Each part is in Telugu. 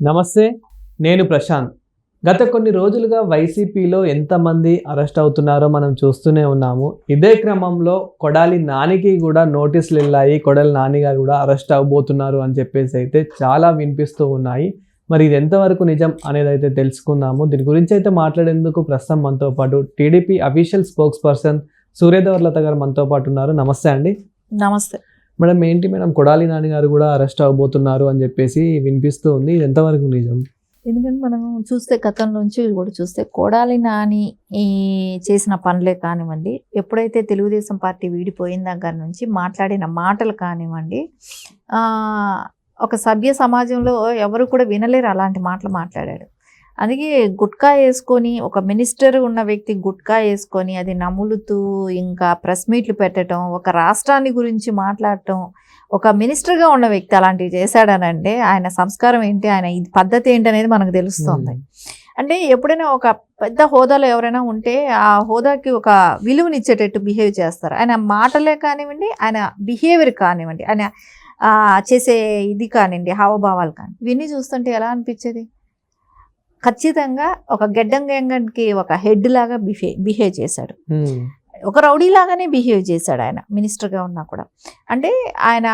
నమస్తే నేను ప్రశాంత్. గత కొన్ని రోజులుగా వైసీపీలో ఎంతమంది అరెస్ట్ అవుతున్నారో మనం చూస్తూనే ఉన్నాము. ఇదే క్రమంలో కొడాలి నానికి కూడా నోటీసులు వెళ్ళాయి కొడాలి నాని గారు కూడా అరెస్ట్ అవబోతున్నారు అని చెప్పేసి అయితే చాలా వినిపిస్తూ ఉన్నాయి. మరి ఇది ఎంతవరకు నిజం అనేది అయితే తెలుసుకుందాము. దీని గురించి అయితే మాట్లాడేందుకు ప్రస్తుతం మనతో పాటు TDP official spokesperson Suryadevara Latha గారు మనతో పాటు ఉన్నారు. నమస్తే అండి. నమస్తే. మేడం ఏంటి మేడం? కొడాలి నాని గారు కూడా అరెస్ట్ అవబోతున్నారు అని చెప్పేసి వినిపిస్తూ ఉంది. ఇది ఎంతవరకు నిజం? ఎందుకంటే మనం చూస్తే గతంలోంచి నుంచి కూడా చూస్తే కొడాలి నాని ఈ చేసిన పనులే కానివ్వండి ఎప్పుడైతే తెలుగుదేశం పార్టీ వీడిపోయిన దగ్గర నుంచి మాట్లాడిన మాటలు కానివ్వండి ఒక సభ్య సమాజంలో ఎవరు కూడా వినలేరు అలాంటి మాటలు మాట్లాడాడు అందుకే గుట్కా వేసుకొని ఒక మినిస్టర్ ఉన్న వ్యక్తి గుట్కా వేసుకొని అది నములుతూ ఇంకా ప్రెస్ మీట్లు పెట్టడం ఒక రాష్ట్రాన్ని గురించి మాట్లాడటం ఒక మినిస్టర్గా ఉన్న వ్యక్తి అలాంటివి చేశాడనంటే ఆయన సంస్కారం ఏంటి ఆయన ఇది పద్ధతి ఏంటి అనేది మనకు తెలుస్తుంది. అంటే ఎప్పుడైనా ఒక పెద్ద హోదాలో ఎవరైనా ఉంటే ఆ హోదాకి ఒక విలువనిచ్చేటట్టు బిహేవ్ చేస్తారు. ఆయన మాటలే కానివ్వండి ఆయన బిహేవియర్ కానివ్వండి ఆయన చేసే ఇది కానివ్వండి హావభావాలు కానీ ఇవన్నీ చూస్తుంటే ఎలా అనిపించేది? ఖచ్చితంగా ఒక గెడ్డం ఒక హెడ్ లాగా బిహే బిహేవ్ చేశాడు. ఒక రౌడీ లాగానే బిహేవ్ చేశాడు ఆయన మినిస్టర్గా ఉన్నా కూడా. అంటే ఆయన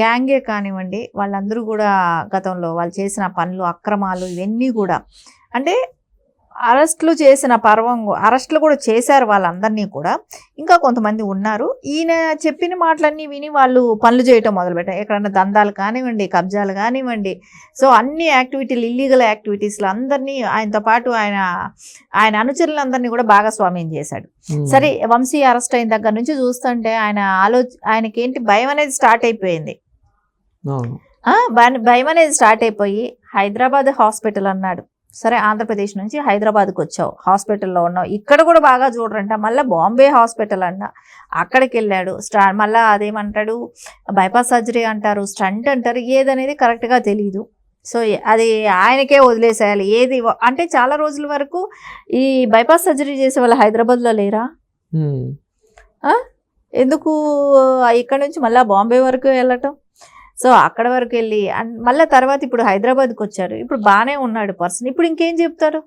గ్యాంగే కానివ్వండి వాళ్ళందరూ కూడా గతంలో వాళ్ళు చేసిన పనులు అక్రమాలు ఇవన్నీ కూడా. అంటే అరెస్టులు చేసిన పర్వం అరెస్టులు కూడా చేశారు వాళ్ళందరినీ కూడా. ఇంకా కొంతమంది ఉన్నారు. ఈయన చెప్పిన మాటలన్నీ విని వాళ్ళు పనులు చేయటం మొదలుపెట్టారు. ఎక్కడన్నా దందాలు కానివ్వండి కబ్జాలు కానివ్వండి. సో అన్ని యాక్టివిటీలు ఇల్లీగల్ యాక్టివిటీస్లో అందరినీ ఆయనతో పాటు ఆయన ఆయన అనుచరులందరినీ కూడా భాగస్వామ్యం చేశాడు. సరే వంశీ అరెస్ట్ అయిన దగ్గర నుంచి చూస్తుంటే ఆయన ఆలో ఆయనకి ఏంటి భయం అనేది స్టార్ట్ అయిపోయింది. భయం అనేది స్టార్ట్ అయిపోయి హైదరాబాద్ హాస్పిటల్ అన్నాడు. సరే ఆంధ్రప్రదేశ్ నుంచి హైదరాబాద్కి వచ్చావు హాస్పిటల్లో ఉన్నావు. ఇక్కడ కూడా బాగా చూడరంట. మళ్ళీ బాంబే హాస్పిటల్ అన్న అక్కడికి వెళ్ళాడు స్టా మళ్ళీ అదేమంటాడు? బైపాస్ సర్జరీ అంటారు. స్టంట్ అంటారు. ఏదనేది కరెక్ట్గా తెలియదు సో అది ఆయనకే వదిలేసేయాలి. ఏది అంటే చాలా రోజుల వరకు ఈ బైపాస్ సర్జరీ చేసే వాళ్ళు హైదరాబాద్లో లేరా. ఎందుకు ఇక్కడ నుంచి మళ్ళీ బాంబే వరకు వెళ్ళటం? సో అక్కడ వరకు వెళ్ళి మళ్ళీ తర్వాత ఇప్పుడు హైదరాబాద్కి వచ్చారు. ఇప్పుడు బాగానే ఉన్నాడు పర్సన్. ఇప్పుడు ఇంకేం చెప్తారు?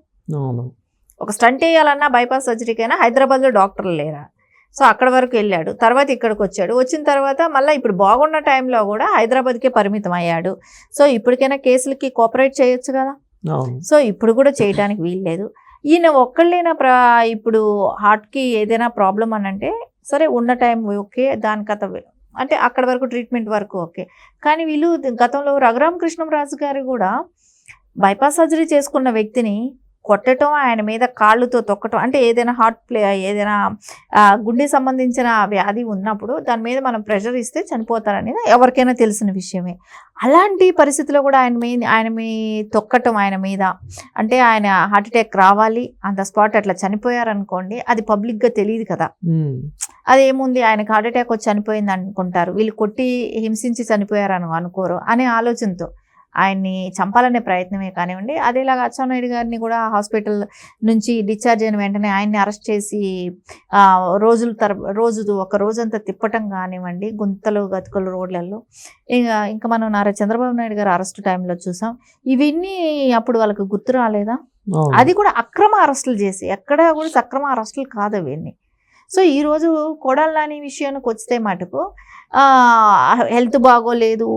ఒక స్టంట్ వేయాలన్నా బైపాస్ సర్జరీకైనా హైదరాబాద్లో డాక్టర్లు లేరా? సో అక్కడ వరకు వెళ్ళాడు. తర్వాత ఇక్కడికి వచ్చాడు. వచ్చిన తర్వాత మళ్ళీ ఇప్పుడు బాగున్న టైంలో కూడా హైదరాబాద్కే పరిమితం అయ్యాడు. సో ఇప్పటికైనా కేసులకి కోఆపరేట్ చేయొచ్చు కదా? సో ఇప్పుడు కూడా చేయడానికి వీల్లేదు ఈయన ఒక్కళ్ళైనా ప్ర ఇప్పుడు హార్ట్కి ఏదైనా ప్రాబ్లం అని అంటే సరే ఉన్న టైం ఓకే దాని కథ అంటే అక్కడ వరకు ట్రీట్మెంట్ వరకు ఓకే. కానీ వీళ్ళు గతంలో రఘురామకృష్ణం రాజు గారు కూడా బైపాస్ సర్జరీ చేసుకున్న వ్యక్తిని కొట్టడం ఆయన మీద కాళ్ళుతో తొక్కటం అంటే ఏదైనా హార్ట్ ప్లే ఏదైనా గుండె సంబంధించిన వ్యాధి ఉన్నప్పుడు దాని మీద మనం ప్రెషర్ ఇస్తే చనిపోతారనేది ఎవరికైనా తెలిసిన విషయమే. అలాంటి పరిస్థితిలో కూడా ఆయన మీద ఆయన మీ తొక్కటం ఆయన మీద అంటే ఆయన హార్ట్ అటాక్ రావాలి అంత స్పాట్ అట్లా చనిపోయారనుకోండి అది పబ్లిక్గా తెలియదు కదా. ఉమ్. అదేముంది ఆయనకు హార్ట్ అటాక్ వచ్చి చనిపోయింది అనుకుంటారు వీళ్ళు కొట్టి హింసించి చనిపోయారని అనుకోరు అనే ఆలోచనతో. ఆయన్ని చంపాలనే ప్రయత్నమే కానివ్వండి. అదేలాగా అచ్చెన్నాయుడు గారిని కూడా హాస్పిటల్ నుంచి డిశ్చార్జ్ అయిన వెంటనే ఆయన్ని అరెస్ట్ చేసి ఆ, రోజుల తర రోజు ఒక రోజంతా తిప్పటం కానివ్వండి గుంతలు గతుకులు రోడ్లలో ఇంకా ఇంకా మనం నారా చంద్రబాబు నాయుడు గారు అరెస్ట్ టైంలో చూసాం. ఇవన్నీ అప్పుడు వాళ్ళకి గుర్తు రాలేదా. అది కూడా అక్రమ అరెస్టులు చేసి ఎక్కడ కూడా సక్రమ అరెస్టులు కాదు అవన్నీ. సో ఈరోజు కొడాలని విషయానికి వస్తే మటుకు హెల్త్ బాగోలేదు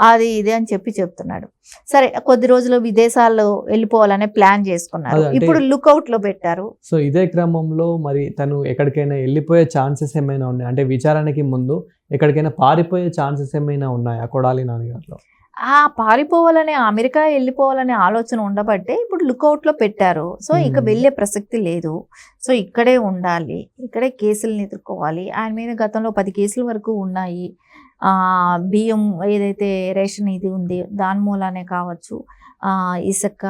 అది ఇది అని చెప్పి చెప్తున్నాడు. సరే కొద్ది రోజులు విదేశాల్లో వెళ్ళిపోవాలనే ప్లాన్ చేసుకున్నారు. ఇప్పుడు లుకౌట్లో పెట్టారు. సో ఇదే క్రమంలో మరి తను ఎక్కడికైనా వెళ్ళిపోయే ఛాన్సెస్ ఏమైనా ఉన్నాయి? అంటే విచారణకి ముందు ఎక్కడికైనా పారిపోయే ఛాన్సెస్ ఏమైనా ఉన్నాయా కొడాలి నాన్నగారిలో? ఆ పారిపోవాలనే అమెరికా వెళ్ళిపోవాలనే ఆలోచన ఉండబట్టే ఇప్పుడు లుకౌట్లో పెట్టారు. సో ఇక. వెళ్ళే ప్రసక్తి లేదు. సో ఇక్కడే ఉండాలి. ఇక్కడే కేసులను ఎదుర్కోవాలి. ఆయన మీద గతంలో పది కేసుల వరకు ఉన్నాయి. బియ్యం ఏదైతే రేషన్ ఇది ఉంది దాని మూలానే కావచ్చు ఇసుక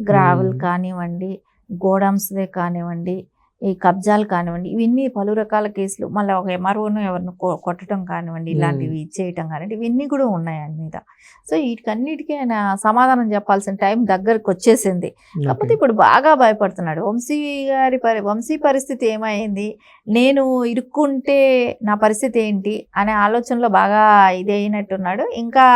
గ్రావెల్. కానివ్వండి గోడమ్స్దే కానివ్వండి ఈ కబ్జాలు కానివ్వండి ఇవన్నీ పలు రకాల కేసులు. మళ్ళీ ఒక ఎంఆర్ఓను ఎవరిని కొట్టడం కానివ్వండి ఇలాంటివి ఇచ్చేయటం కానివ్వండి ఇవన్నీ కూడా ఉన్నాయి ఆయన మీద. సో వీటికన్నిటికీ ఆయన సమాధానం చెప్పాల్సిన టైం దగ్గరకు వచ్చేసింది. కాకపోతే ఇప్పుడు బాగా భయపడుతున్నాడు. వంశీ గారి పరి వంశీ పరిస్థితి ఏమైంది? నేను ఇరుక్కుంటే నా పరిస్థితి ఏంటి? అనే ఆలోచనలో బాగా ఇది అయినట్టున్నాడు ఇంకా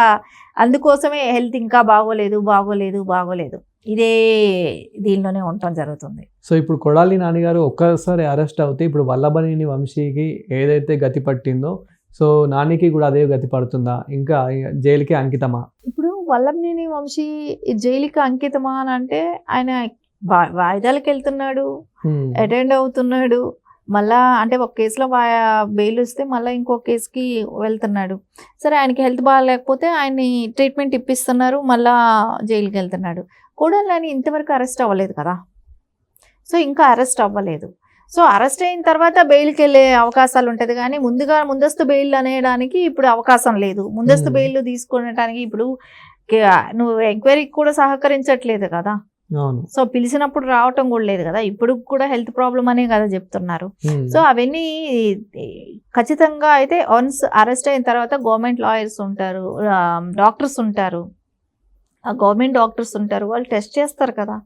అందుకోసమే హెల్త్ ఇంకా బాగోలేదు బాగోలేదు బాగోలేదు. ఇదే దీనిలోనే ఉండటం జరుగుతుంది. సో ఇప్పుడు కొడాలి నాన్నగారు ఒక్కసారి అరెస్ట్ అవుతే ఇప్పుడు వల్లభనేని వంశీకి ఏదైతే గతి పట్టిందో సో నానికి కూడా అదే గతి పడుతుందా? ఇంకా జైలుకి అంకితమా? ఇప్పుడు వల్లభనేని వంశీ జైలుకి అంకితమా అని అంటే ఆయన వాయిదాలకు వెళ్తున్నాడు. అటెండ్ అవుతున్నాడు మళ్ళా అంటే ఒక కేసులో వా- బెయిల్ వస్తే మళ్ళీ ఇంకో కేసుకి వెళ్తున్నాడు. సరే ఆయనకి హెల్త్ బాగాలేకపోతే ఆయన్ని ట్రీట్మెంట్ ఇప్పిస్తున్నారు మళ్ళా జైలుకి వెళ్తున్నాడు. కూడా అని ఇంతవరకు అరెస్ట్ అవ్వలేదు కదా. సో ఇంకా అరెస్ట్ అవ్వలేదు. సో అరెస్ట్ అయిన తర్వాత బెయిల్కి వెళ్ళే అవకాశాలు ఉంటుంది కానీ ముందుగా ముందస్తు బెయిల్ అనేయడానికి ఇప్పుడు అవకాశం లేదు. ముందస్తు. బెయిల్ తీసుకునేటానికి ఇప్పుడు నువ్వు ఎంక్వైరీకి కూడా సహకరించట్లేదు కదా. సో పిలిచినప్పుడు రావటం కూడా లేదు కదా. ఇప్పుడు కూడా హెల్త్ ప్రాబ్లం అనే కదా చెప్తున్నారు. సో అవన్నీ ఖచ్చితంగా అయితే వన్స్ అరెస్ట్ అయిన తర్వాత గవర్నమెంట్ లాయర్స్ ఉంటారు డాక్టర్స్ ఉంటారు. ఆ గవర్నమెంట్ డాక్టర్స్ ఉంటారు వాళ్ళు టెస్ట్ చేస్తారు కదా.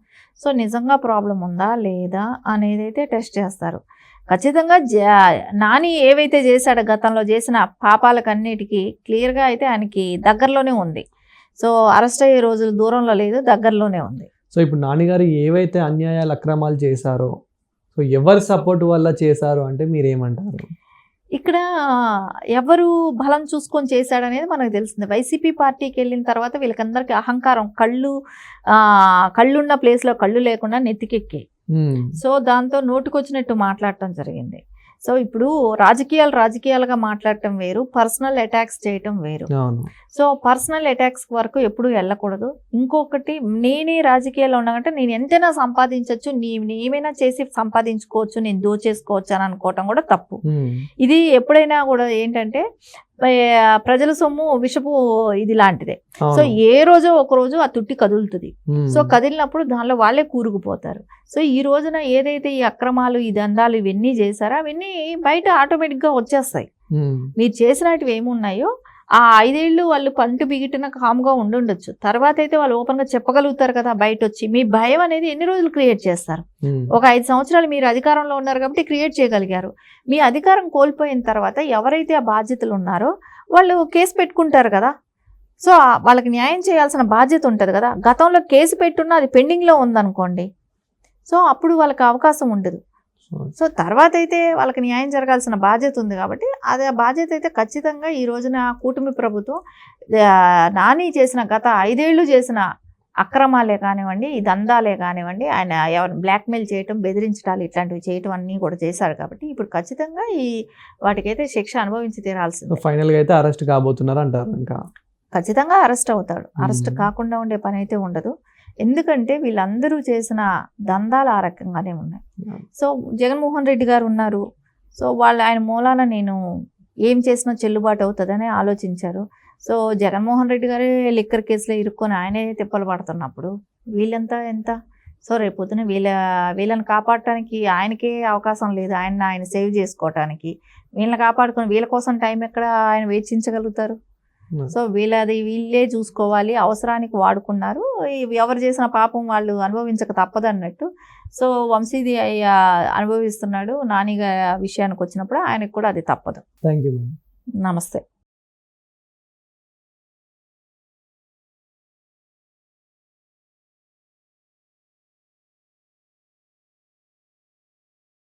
సో నిజంగా ప్రాబ్లం ఉందా లేదా అనేది అయితే టెస్ట్ చేస్తారు. ఖచ్చితంగా జ- నాని ఏవైతే చేశాడో గతంలో చేసిన పాపాలకన్నిటికీ క్లియర్గా అయితే ఆయనకి దగ్గరలోనే ఉంది. సో అరెస్ట్ అయ్యే రోజులు దూరంలో లేదు దగ్గరలోనే ఉంది. సో ఇప్పుడు నాన్నగారు ఏవైతే అన్యాయాలు అక్రమాలు చేశారో సో ఎవరి సపోర్ట్ వల్ల చేశారు అంటే మీరు ఏమంటారు ఇక్కడ ఎవరు బలం చూసుకొని చేశాడనేది మనకు తెలిసింది. వైసీపీ పార్టీకి వెళ్ళిన తర్వాత వీళ్ళకందరికీ అహంకారం కళ్ళు ఆ, కళ్ళున్న ప్లేస్లో కళ్ళు లేకుండా నెత్తికెక్కి. సో దాంతో నోటుకొచ్చినట్టు మాట్లాడటం జరిగింది. సో ఇప్పుడు రాజకీయాలు రాజకీయాలుగా మాట్లాడటం వేరు పర్సనల్ అటాక్స్ చేయటం వేరు. సో పర్సనల్ అటాక్స్ వరకు ఎప్పుడు వెళ్ళకూడదు. ఇంకొకటి నేనే రాజకీయాల్లో ఉన్నానంటే నేను ఎంతైనా సంపాదించవచ్చు నీ ఏమైనా చేసి సంపాదించుకోవచ్చు నేను దోచేసుకోవచ్చు అని అనుకోవటం కూడా తప్పు. ఇది ఎప్పుడైనా కూడా ఏంటంటే ప్రజల సొమ్ము విషపు ఇది లాంటిదే సో. ఏ రోజో ఒక రోజు ఆ తుట్టి కదులుతుంది. సో కదిలినప్పుడు దానిలో వాళ్ళే కూరుకుపోతారు సో ఈ రోజున ఏదైతే ఈ అక్రమాలు ఈ దందాలు ఇవన్నీ చేశారో అవన్నీ బయట ఆటోమేటిక్గా వచ్చేస్తాయి. మీరు చేసినటివి ఏమున్నాయో ఆ ఐదేళ్ళు వాళ్ళు పంట బిగిటిన కామ్గా ఉండుండొచ్చు. తర్వాత అయితే వాళ్ళు ఓపెన్గా చెప్పగలుగుతారు కదా బయట వచ్చి మీ భయం అనేది ఎన్ని రోజులు క్రియేట్ చేస్తారు. ఒక ఐదు సంవత్సరాలు మీరు అధికారంలో ఉన్నారు కాబట్టి క్రియేట్ చేయగలిగారు. మీ అధికారం కోల్పోయిన తర్వాత ఎవరైతే ఆ బాధ్యతలు ఉన్నారో వాళ్ళు కేసు పెట్టుకుంటారు కదా. సో వాళ్ళకి న్యాయం చేయాల్సిన బాధ్యత ఉంటుంది కదా. గతంలో కేసు పెట్టున్నా అది పెండింగ్లో ఉందనుకోండి. సో అప్పుడు వాళ్ళకి అవకాశం ఉండదు. సో తర్వాత అయితే వాళ్ళకి న్యాయం జరగాల్సిన బాధ్యత ఉంది కాబట్టి అది ఆ బాధ్యత అయితే ఖచ్చితంగా ఈ రోజున కూటమి ప్రభుత్వం నాని చేసిన గత ఐదేళ్ళు చేసిన అక్రమాలే కానివ్వండి ఈ దందాలే కానివ్వండి ఆయన ఎవరిని బ్లాక్మెయిల్ చేయటం బెదిరించడాలు ఇట్లాంటివి చేయటం అన్నీ కూడా చేశారు కాబట్టి ఇప్పుడు ఖచ్చితంగా ఈ వాటికైతే శిక్ష అనుభవించి తీరాల్సిందే ఫైనల్గా అయితే అరెస్ట్ కాబోతున్నారు అంటారు ఇంకా ఖచ్చితంగా అరెస్ట్ అవుతాడు అరెస్ట్. కాకుండా ఉండే పని అయితే ఉండదు ఎందుకంటే వీళ్ళందరూ చేసిన దందాలు ఆ రకంగానే ఉన్నాయి. సో జగన్మోహన్ రెడ్డి గారు ఉన్నారు. సో వాళ్ళు ఆయన మూలాన నేను ఏం చేసినా చెల్లుబాటు అవుతుందని ఆలోచించారు. సో జగన్మోహన్ రెడ్డి గారే లిక్కర్ కేసులో ఇరుక్కొని ఆయనే తిప్పలు పడుతున్నప్పుడు వీళ్ళంతా ఎంత? సో రేపు పొద్దున వీళ్ళ వీళ్ళని కాపాడటానికి ఆయనకే అవకాశం లేదు. ఆయన ఆయన సేవ్ చేసుకోవటానికి వీళ్ళని కాపాడుకొని వీళ్ళ కోసం టైం ఎక్కడ ఆయన వేచించగలుగుతారు? సో వీళ్ళది వీళ్ళే చూసుకోవాలి. అవసరానికి వాడుకున్నారు. ఎవరు చేసిన పాపం వాళ్ళు అనుభవించక తప్పదు అన్నట్టు సో వంశీది అయ్య అనుభవిస్తున్నాడు. నానిగా విషయానికి వచ్చినప్పుడు ఆయనకు కూడా అది తప్పదు. థ్యాంక్ యూ నమస్తే.